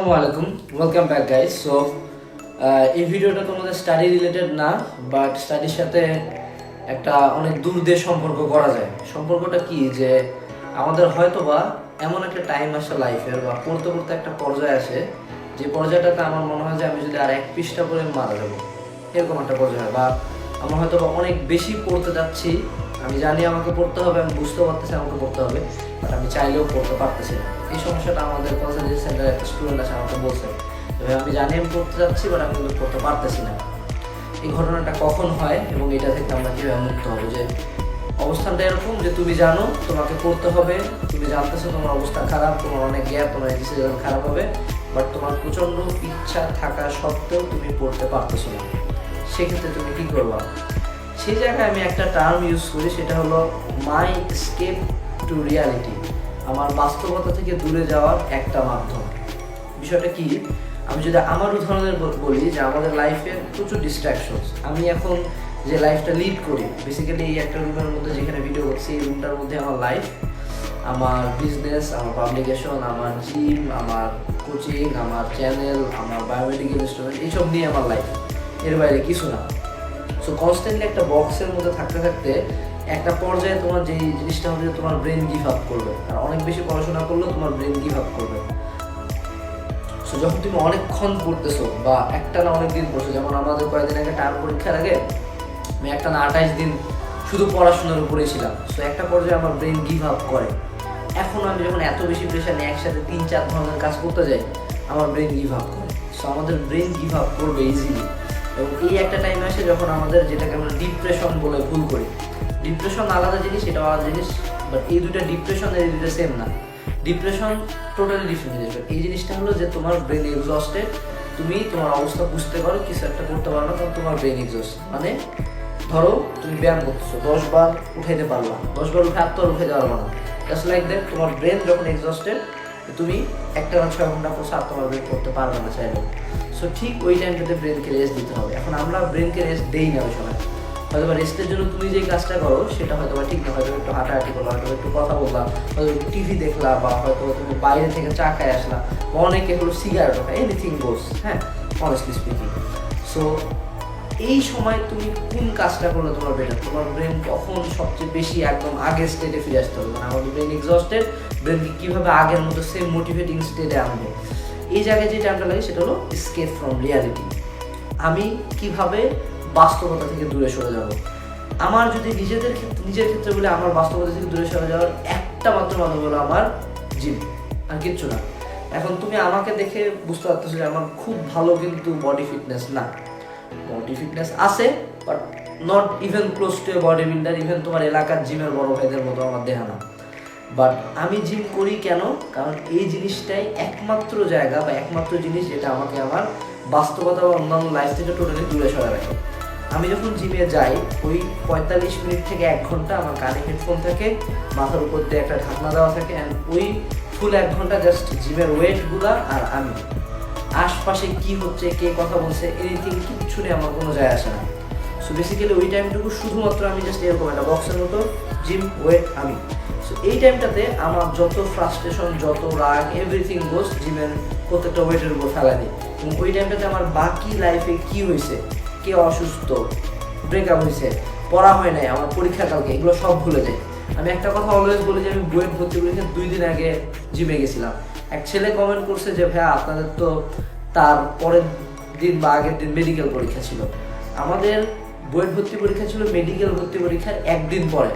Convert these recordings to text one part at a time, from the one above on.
আসসালামু আলাইকুম। Welcome back guys so এই ভিডিওটা তোমাদের স্টাডি রিলেটেড না বাট স্টাডির সাথে একটা অনেক দূর দিয়ে সম্পর্ক করা যায়। সম্পর্কটা কি? যে আমাদের হয়তো বা এমন একটা টাইম আসে লাইফের বা পড়তে পড়তে একটা পর্যায়ে আসে, যে পর্যায়টাতে আমার মনে হয় যে আমি যদি আর এক পৃষ্ঠা পড়ে মারা যাব। এরকম একটা পর্যায় বা আমার হয়তো বা অনেক বেশি পড়তে যাচ্ছি আমি জানি আমাকে পড়তে হবে, আমি বুঝতেও পারতেছি আমাকে পড়তে হবে বাট আমি চাইলেও পড়তে পারতেছি না। এই সমস্যাটা আমাদের কনসালটেন্সি সেন্টারে একটা স্টুডেন্ট আছে, আমাকে বলছে এবার আমি জানি আমি পড়তে যাচ্ছি বাট আমি কিন্তু পড়তে পারতেছি না। এই ঘটনাটা কখন হয় এবং এটা থেকে আমরা কীভাবে মুক্ত হব? যে অবস্থানটা এরকম যে তুমি জানো, তোমাকে পড়তে হবে, তুমি জানতেছো তোমার অবস্থা খারাপ, তোমার অনেক গ্যাপ তোমার ডিসিশন খারাপ হবে বাট তোমার প্রচণ্ড ইচ্ছা থাকা সত্ত্বেও তুমি পড়তে পারতেছো না। সেক্ষেত্রে তুমি কী করবা? সেই জায়গায় আমি একটা টার্ম ইউজ করি, সেটা হলো মাই স্কেপ টু রিয়ালিটি আমার বাস্তবতা থেকে দূরে যাওয়ার একটা মাধ্যম। বিষয়টা কি? আমি যদি আমার উদাহরণের বলি যে আমাদের লাইফে প্রচুর ডিস্ট্রাকশনস আমি এখন যে লাইফটা লিড করি বেসিক্যালি এই একটা রুমের মধ্যে যেখানে ভিডিও করছি, এই রুমটার মধ্যে আমার লাইফ আমার বিজনেস আমার পাবলিকেশন আমার জিম আমার কোচিং আমার চ্যানেল আমার বায়োমেডিকেল স্টুডেন্ট এইসব নিয়ে আমার লাইফ এর বাইরে কিছু না। সো কনস্ট্যান্টলি একটা বক্সের মধ্যে থাকতে থাকতে একটা পর্যায়ে তোমার যেই জিনিসটা হবে তোমার ব্রেন গিভ আপ করবে। আর অনেক বেশি পড়াশোনা করলেও তোমার ব্রেন গিভ আপ করবে। সো যখন তুমি অনেকক্ষণ পড়তেছো বা একটা না অনেক দিন পড়ছো, যেমন আমাদের কয়েকদিন আগে টার্ম পরীক্ষার আগে আমি একটা না আঠাইশ দিন শুধু পড়াশোনার উপরেই ছিলাম। সো একটা পর্যায়ে আমার ব্রেন গিভ আপ করে। এখন আমি যখন এত বেশি প্রেশার নিয়ে একসাথে তিন চার ধরনের কাজ করতে যাই, আমার ব্রেন গিভ আপ করে। সো আমাদের ব্রেন গিভ আপ করবে ইজিলি এবং এই একটা টাইম আসে যখন আমাদের যেটাকে আমরা ডিপ্রেশন বলে ভুল করি। ডিপ্রেশন আলাদা জিনিস এটা আলাদা জিনিস বাট এই দুটা ডিপ্রেশন এই দুটো সেম না। ডিপ্রেশন টোটালি ডিফারেন্ট জিনিস। এই জিনিসটা হলো যে তোমার ব্রেন এক্সস্টেড তুমি তোমার অবস্থা বুঝতে পারো, কিছু একটা করতে পারো না, কারণ তোমার ব্রেন এক্সস্ট মানে ধরো তুমি ব্যায়াম করতেছো, দশ বার উঠাইতে পারলা দশ বার উঠে আর উঠাইতে পারব না। জাস্ট লাইক দ্যাট তোমার ব্রেন যখন এক্সস্টেড তুমি একটা না ছয় ঘণ্টা পর তোমার ব্রেন করতে পারবে না চাইলেও সো ঠিক ওই টাইমটাতে ব্রেনকে রেস্ট দিতে হবে। এখন আমরা ব্রেনকে রেস্ট দেই না ওই সময়। হয়তো বা রেস্টের জন্য তুমি যে কাজটা করো, সেটা হয়তো বা ঠিক না হয়তো একটু হাঁটাহাঁটি করলা হয়তো একটু কথা বললাম হয়তো একটু টিভি দেখলা, বা হয়তো তুমি বাইরে থেকে চা খায় আসলা, বা অনেকে হলো সিগারেট খায় এনিথিং গোস হ্যাঁ অনেস্টলি স্পিকিং সো এই সময় তুমি কোন কাজটা করলে তোমার বেটার তোমার ব্রেন কখন সবচেয়ে বেশি একদম আগের স্টেটে ফিরে আসতে হবে মানে আমাদের ব্রেন এক্সস্টেড ব্রেনকে কীভাবে আগের মতো সেম মোটিভেটিং স্টেটে আনব? এই জায়গায় যে টাইমটা লাগে সেটা হলো স্কেপ ফ্রম রিয়ালিটি আমি কীভাবে বাস্তবতা থেকে দূরে সরে যাব? আমার যদি নিজেদের ক্ষেত্রে নিজের ক্ষেত্রে বলে আমার বাস্তবতা থেকে দূরে সরে যাওয়ার একটা মাত্র মাধ্যম হলো আমার জিম আর কিচ্ছু না। এখন তুমি আমাকে দেখে বুঝতে পারতেছো যে আমার খুব ভালো কিন্তু বডি ফিটনেস না। বডি ফিটনেস আছে but not even close to a bodybuilder even তোমার এলাকার জিমের বড় ভাইদের মতো আমার দেহা না। বাট আমি জিম করি কেন? কারণ এই জিনিসটাই একমাত্র জায়গা বা একমাত্র জিনিস যেটা আমাকে আমার বাস্তবতা বা অন্যান্য লাইফ থেকে টোটালি দূরে সরে রাখে। আমি যখন জিমে যাই, ওই পঁয়তাল্লিশ মিনিট থেকে এক ঘণ্টা আমার কানে হেডফোন থাকে, মাথার উপর দিয়ে একটা ঢাকনা দেওয়া থাকে অ্যান্ড ওই ফুল এক ঘণ্টা জাস্ট জিমের ওয়েটগুলা আর আমি। আশপাশে কি হচ্ছে, কে কথা বলছে এনিথিং কিচ্ছু নিয়ে আমার কোনো যায় আসে না। সো বেসিক্যালি ওই টাইমটুকু শুধুমাত্র আমি জাস্ট এরকম একটা বক্সের মতো জিম ওয়েট আমি। সো এই টাইমটাতে আমার যত ফ্রাস্ট্রেশন যত রাগ এভরিথিং গোস জিমের প্রত্যেকটা ওয়েটের উপর ফেলা দিই এবং ওই টাইমটাতে আমার বাকি লাইফে কি হয়েছে, কে অসুস্থ ব্রেকআপ হয়েছে, পড়া হয় নাই, আমার পরীক্ষা কালকে, এগুলো সব ভুলে যাই আমি একটা কথা অলওয়েজ বলি যে আমি বুয়েট ভর্তি পরীক্ষা দুই দিন আগে জিমে গেছিলাম। এক ছেলে কমেন্ট করছে যে, ভাইয়া, আপনাদের তো তার পরের দিন বা আগের দিন মেডিকেল পরীক্ষা ছিল। আমাদের বইয়ের ভর্তি পরীক্ষা ছিল মেডিকেল ভর্তি পরীক্ষার একদিন পরে।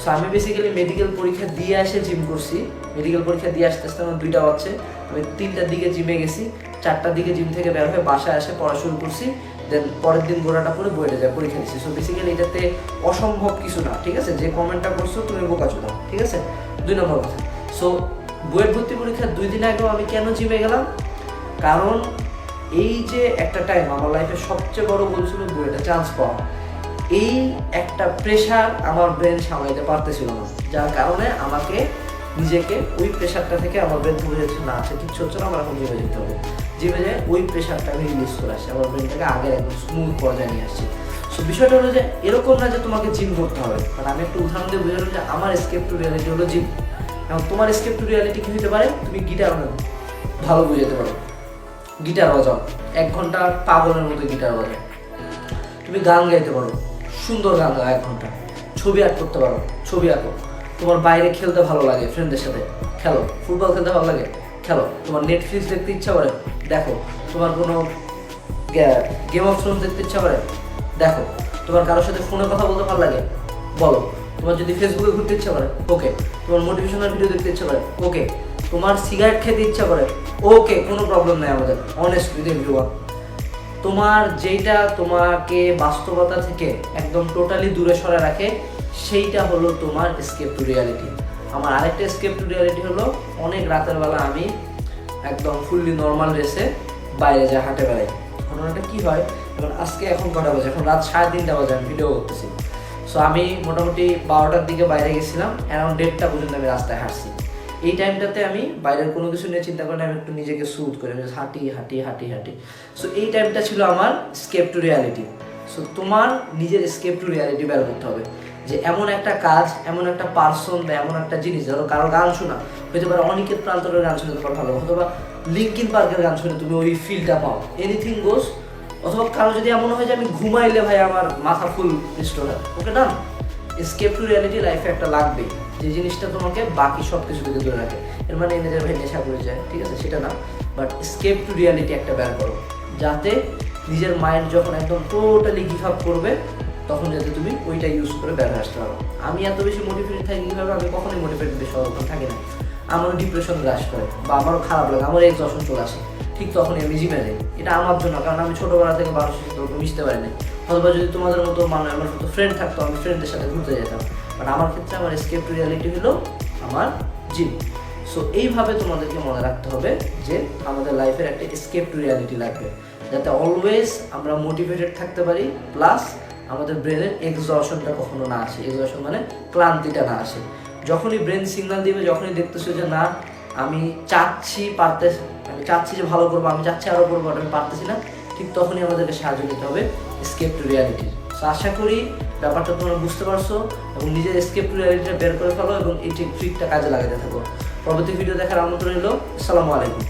সো আমি বেসিক্যালি মেডিকেল পরীক্ষা দিয়ে এসে জিম করছি। মেডিকেল পরীক্ষা দিয়ে আসতে আসতে আমার দুইটা বাচ্চা আমি তিনটার দিকে জিমে গেছি। চারটার দিকে জিম থেকে বের হয়ে বাসায় এসে পড়া শুরু করছি। দেন পরের দিন গোড়াটা পরে বইটা যায় পরীক্ষা দিচ্ছি। সো বেসিক্যালি এটাতে অসম্ভব কিছু না, ঠিক আছে? যে কমেন্টটা করছ, তুমি বোকা চোদাও ঠিক আছে? দুই নম্বর কথা। সো বইয়ের ভর্তি পরীক্ষার দুই দিন আগেও আমি কেন জিমে গেলাম? কারণ এই যে একটা টাইম আমার লাইফে সবচেয়ে বড় গোল ছিল বইটা চান্স পাওয়া। এই একটা প্রেশার আমার ব্রেন সামলাইতে পারতেছিল না। যার কারণে আমাকে নিজেকে ওই প্রেশারটা থেকে আমার ব্রেন বুঝে যাচ্ছে না আচ্ছা কিচ্ছু হচ্ছে না, আমার এখন জিমে যেতে হবে। জিমে যেয়ে ওই প্রেশারটা আমি রিলিজ করে আসছি আমার ব্রেনটাকে আগের একদম স্মুথ পর্যায়ে নিয়ে আসছি সো বিষয়টা হলো যে, এরকম না যে তোমাকে জিম করতে হবে। কারণ আমি একটু উদাহরণ দিয়ে বুঝালাম যে, আমার স্কেপ টু রিয়ালিটি হলো জিম এখন তোমার স্কেপ টু রিয়ালিটি কি হতে পারে? তুমি গিটার অনেক ভালো বুঝাতে পারো। গিটার বাজাও। এক ঘণ্টা পাগলের মতো গিটার বাজাও। তুমি গান গাইতে পারো। সুন্দর গান গাও এক ঘণ্টা। ছবি আর্ট করতে পারো। ছবি আঁকো। তোমার বাইরে খেলতে ভালো লাগে ফ্রেন্ডদের সাথে। খেলো। ফুটবল খেলতে ভালো লাগে? খেলো। তোমার নেটফ্লিক্স দেখতে ইচ্ছা করে? দেখো। তোমার কোনো গেম অফ থ্রোনস দেখতে ইচ্ছা করে? দেখো। তোমার কারোর সাথে ফোনে কথা বলতে ভালো লাগে? বলো। তোমার যদি ফেসবুকে ঘুরতে ইচ্ছা করে ওকে তোমার মোটিভেশনাল ভিডিও দেখতে ইচ্ছা করে ওকে তোমার সিগারেট খেতে ইচ্ছা করে ওকে কোনো প্রবলেম নাই আমাদের অনেস্ট উইথ এভরিওয়ান তোমার যেটা তোমাকে বাস্তবতা থেকে একদম টোটালি দূরে সরে রাখে, সেইটা হলো তোমার স্কেপ টু রিয়ালিটি আমার আরেকটা স্কেপ টু রিয়ালিটি হলো, অনেক রাতের বেলা আমি একদম ফুললি নর্মাল রেসে বাইরে যাই, হাঁটে বেড়াই। ঘটনাটা কি হয়? এখন আজকে এখন কটা বাজে? এখন রাত সাড়ে তিনটা বাজে, আমি ভিডিও করতেছি। সো আমি মোটামুটি বারোটার দিকে বাইরে গেছিলাম অ্যারাউন্ড দেড়টা পর্যন্ত আমি রাস্তায় হাঁটছি। এই টাইমটাতে আমি বাইরের কোনো কিছু নিয়ে চিন্তা করি আমি একটু নিজেকে সুদ করি হাঁটি হাঁটি হাঁটি হাঁটি। সো এই টাইমটা ছিল আমার স্কেপ টু রিয়ালিটি সো তোমার নিজের স্কেপ টু রিয়ালিটি বের করতে হবে। যে এমন একটা কাজ, এমন একটা পার্সন বা এমন একটা জিনিস, ধরো কারও গান শোনা হতে পারে অনিকেত প্রান্তরের গান শুনে তোমার ভালো, অথবা লিঙ্কিন পার্কের গান শুনে, তুমি ওই ফিলটা পাও। এনিথিং গোস অথবা কারও যদি এমন হয় যে আমি ঘুমাইলে ভাই আমার মাথা full restore okay done escape to reality লাইফে একটা লাগবে। যে জিনিসটা তোমাকে বাকি সব কিছু থেকে দূরে রাখে। এর মানে এনে ভাই নেশা করে যায়, ঠিক আছে? সেটা না। বাট স্কেপ টু রিয়ালিটি একটা বের করো। যাতে নিজের মাইন্ড যখন একদম টোটালি গিভ আপ করবে, তখন যাতে তুমি ওইটা ইউজ করে বের আসতে পারো। আমি এত বেশি মোটিভেটেড থাকি কীভাবে? আমি কখনোই মোটিভেটেড বেশি থাকি না। আমারও ডিপ্রেশন গ্রাস করে বা আমারও খারাপ লাগে, আমার এক্সশন চলে আসে। ঠিক তখনই আমি জিমে যাই। এটা আমার জন্য, কারণ আমি ছোটোবেলা থেকে মানুষের সাথে ওরকম মিশতে পারি পারিনি। অথবা যদি তোমাদের মতো মানে আমার মতো ফ্রেন্ড থাকতো, আমি ফ্রেন্ডদের সাথে ঘুরতে যেতাম। বাট আমার ক্ষেত্রে আমার স্কেপ রিয়ালিটি হলো আমার জিম সো এইভাবে তোমাদেরকে মনে রাখতে হবে যে আমাদের লাইফের একটা স্কেপ টু রিয়ালিটি লাগবে। যাতে অলওয়েজ আমরা মোটিভেটেড থাকতে পারি প্লাস আমাদের ব্রেনের এক্সশনটা কখনো না আসে। এক্সশন মানে ক্লান্তিটা না আসে। যখনই ব্রেন সিগন্যাল দিবে, যখনই দেখতেছো যে না, আমি চাচ্ছি পারতে আমি চাচ্ছি যে ভালো করব, আমি চাচ্ছি আরও করব আমি পারতেছি না। ঠিক তখনই আমাদেরকে সাহায্য নিতে হবে স্কেপ টু রিয়ালিটির আশা করি ব্যাপারটা তোমরা বুঝতে পারছ এবং নিজের স্কেপ টু রিয়ালিটিটা বের করে ফেলো এবং এই ট্রিকটা কাজে লাগাতে থাকো। পরবর্তী ভিডিও দেখার আমন্ত্রণ এলো আসসালামু আলাইকুম।